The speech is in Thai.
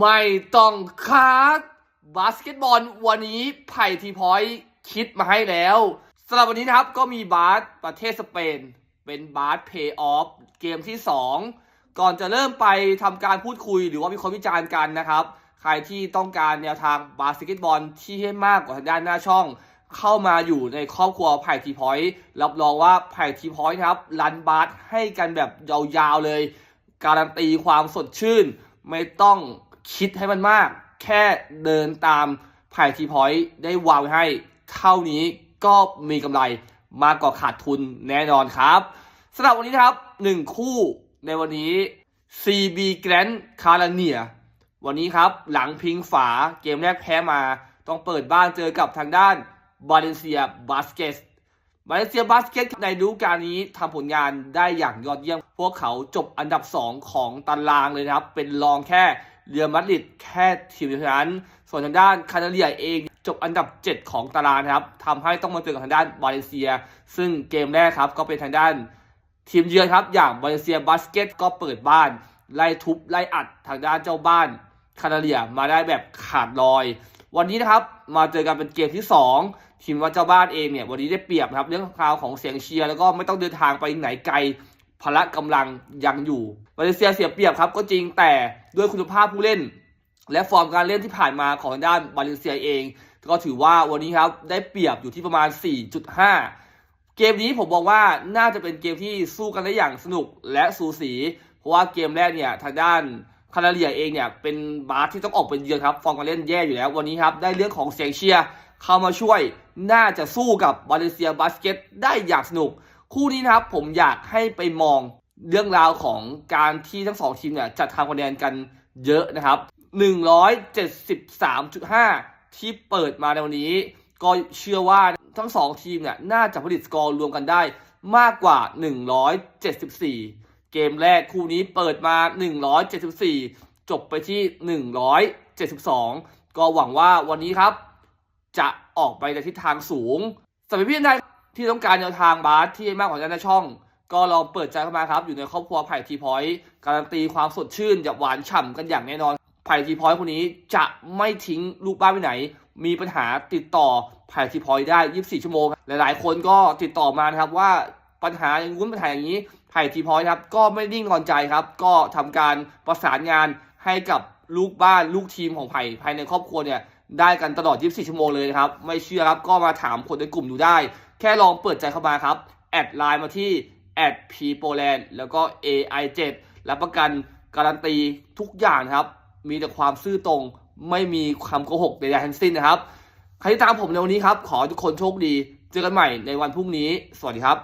ไม่ต้องคัดบาสเกตบอลวันนี้ไผ่ทีพอยต์คิดมาให้แล้วสำหรับวันนี้นะครับก็มีบาสประเทศสเปน เป็นบาสเพย์ออฟเกมที่ 2 ก่อนจะเริ่มไปทำการพูดคุยหรือว่ามีคนวิจารณ์กันนะครับ ใครที่ต้องการแนวทางบาสเกตบอลที่ให้มากกว่าทางด้านหน้าช่อง เข้ามาอยู่ในครอบครัวไผ่ทีพอยต์รับรองว่าไผ่ทีพอยต์นะครับรันบาสให้กันแบบยาวๆเลย การันตีความสดชื่น ไม่ต้องคิดให้มันมาก แค่เดินตามไผ่ทีพอยต์ได้วางไว้ให้ เท่านี้ก็มีกำไรมากกว่าขาดทุนแน่นอนครับสำหรับวันนี้นะครับ 1 คู่ในวันนี้ CB Grand c a r a n i a วันนี้ครับหลังพิงฝาเกมแรกแพ้มา ต้องเปิดบ้านเจอกับทางด้านบาเลนเซียบาสเกต มาเลเซียบาสเกตในฤดูกาลนี้ทำผลงานได้อย่างยอดเยี่ยม พวกเขาจบอันดับ 2 ของตารางเลยนะครับ เป็นรองแค่เรียมาดริดแค่ทีมเดียวเท่านั้น ส่วนทางด้านคานาเลียเองจบอันดับ 7 ของตารางนะครับทำให้ต้องมาเจอกับทางด้านบาเลเซีย ซึ่งเกมแรกครับก็เป็นทางด้านทีมเยือนครับ อย่างบาเลเซียบาสเกตก็เปิดบ้าน ไล่ทุบไล่อัดทางด้านเจ้าบ้านคานาเลียมาได้แบบขาดลอย วันนี้นะครับมาเจอกันเป็นเกมที่ 2 ทีมว่าเจ้าบ้านเองเนี่ยวันนี้ได้เปรียบครับเรื่องราวของเสียงเชียร์แล้วก็ไม่ต้องเดินทางไปไหนไกลพละกำลังยังอยู่มาเลเซียเสียเปรียบครับก็จริงแต่ด้วยคุณภาพผู้เล่น และฟอร์มการเล่นที่ผ่านมาของทางด้านมาเลเซียเอง ก็ถือว่าวันนี้ครับได้เปรียบอยู่ที่ประมาณ 4.5 เกมนี้ผมบอกว่าน่าจะเป็นเกมที่สู้กันได้อย่างสนุกและสูสี เพราะว่าเกมแรกเนี่ยทางด้านคานาเลียเองเนี่ยเป็นบาสที่ต้องออกเป็นเยือนครับฟอร์มการเล่นแย่อยู่แล้ววันนี้ครับได้เรื่องของเสียงเชียร์เข้ามาช่วย น่าจะสู้กับบาเลเซียบาสเกตได้อย่างสนุก คู่นี้นะครับผมอยากให้ไปมองเรื่องราวของการที่ทั้งสองทีมเนี่ยจัดทำคะแนนกันเยอะนะครับ 173.5 ที่เปิดมาในวันนี้ ก็เชื่อว่าทั้งสองทีมเนี่ยน่าจะผลิตสกอร์รวมกันได้มากกว่า 174 เกมแรกคู่นี้เปิดมา 174 จบไปที่ 172 ก็หวังว่าวันนี้ครับ จะออกไปในทิศทางสูงสำหรับพี่ท่านใดที่ต้องการแนวทางบาสที่มากกว่านั้นในช่อง ก็ลองเปิดใจเข้ามาครับ อยู่ในครอบครัวไผ่ทีพอยต์การันตีความสดชื่นจะหวานฉ่ำกันอย่างแน่นอนไผ่ทีพอยต์คนนี้จะไม่ทิ้งลูกบ้านไปไหน มีปัญหาติดต่อไผ่ทีพอยต์ได้ 24 ชั่วโมง หลายๆ คนก็ติดต่อมานะครับว่าปัญหาอย่างงู้นปัญหาอย่างนี้ไผ่ทีพอยต์ครับก็ไม่นิ่งนอนใจครับ ก็ทำการประสานงานให้กับลูกบ้านลูกทีมของไผ่ภายในครอบครัวเนี่ย ได้กันตลอด 24 ชั่วโมงเลยนะครับ ไม่เชื่อครับก็มาถามคนในกลุ่มดูได้ แค่ลองเปิดใจเข้ามาครับ แอดไลน์มาที่แอดพีโปแลนด์แล้วก็ AI7 รับประกันการันตีทุกอย่างครับ มีแต่ความซื่อตรงไม่มีคำโกหกใดๆทั้งสิ้นนะครับ ใครที่ตามผมในวันนี้ครับ ขอทุกคนโชคดี เจอกันใหม่ในวันพรุ่งนี้ สวัสดีครับ